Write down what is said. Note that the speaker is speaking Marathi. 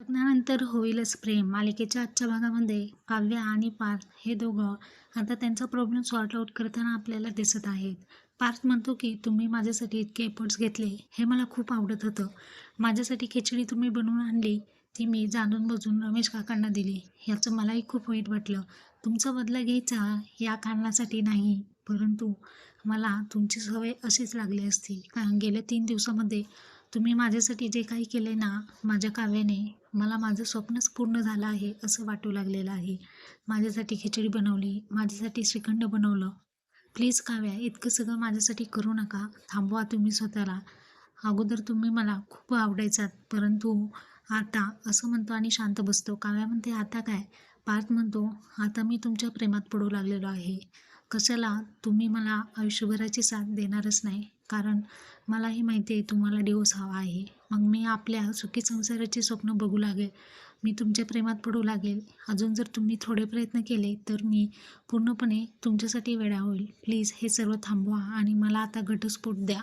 लग्नानंतर होईलच प्रेम. मालिकेच्या आजच्या भागामध्ये काव्य आणि पार्थ हे दोघं आता त्यांचा प्रॉब्लेम सॉर्ट आउट करताना आपल्याला दिसत आहेत. पार्थ म्हणतो की तुम्ही माझ्यासाठी इतके एफर्ट्स घेतले हे मला खूप आवडत होतं. माझ्यासाठी खिचडी तुम्ही बनवून आणली ती मी जाणून बजून रमेश काकांना दिली. याचं मलाही खूप वाईट वाटलं. तुमचा बदला घ्यायचा या कारणासाठी नाही परंतु मला तुमची सवय अशीच लागली असती. कारण गेल्या तीन दिवसामध्ये तुम्ही माझ्यासाठी जे काही केले ना माझ्या काव्याने मला माझं स्वप्नच पूर्ण झालं आहे असं वाटू लागलेलं आहे. माझ्यासाठी खिचडी बनवली माझ्यासाठी श्रीखंड बनवलं. प्लीज काव्या इतकं सगळं माझ्यासाठी करू नका. थांबवा तुम्ही स्वतःला. अगोदर तुम्ही मला खूप आवडायचात परंतु आता असं म्हणतो आणि शांत बसतो. काव्या म्हणते आता काय? पार्थ म्हणतो आता मी तुमच्या प्रेमात पडू लागलेलो आहे. कशाला तुम्ही मला आयुष्यभराची साथ देणारच नाही? कारण मलाही माहिती आहे तुम्हाला डिवोर्स हवा आहे. मग मी आपल्या सुखी संसाराचे स्वप्न बघू लागेल. मी तुमच्या प्रेमात पडू लागेल. अजून जर तुम्ही थोडे प्रयत्न केले तर मी पूर्णपणे तुमच्यासाठी वेळा होईल. प्लीज हे सर्व थांबवा आणि मला आता घटस्फोट द्या.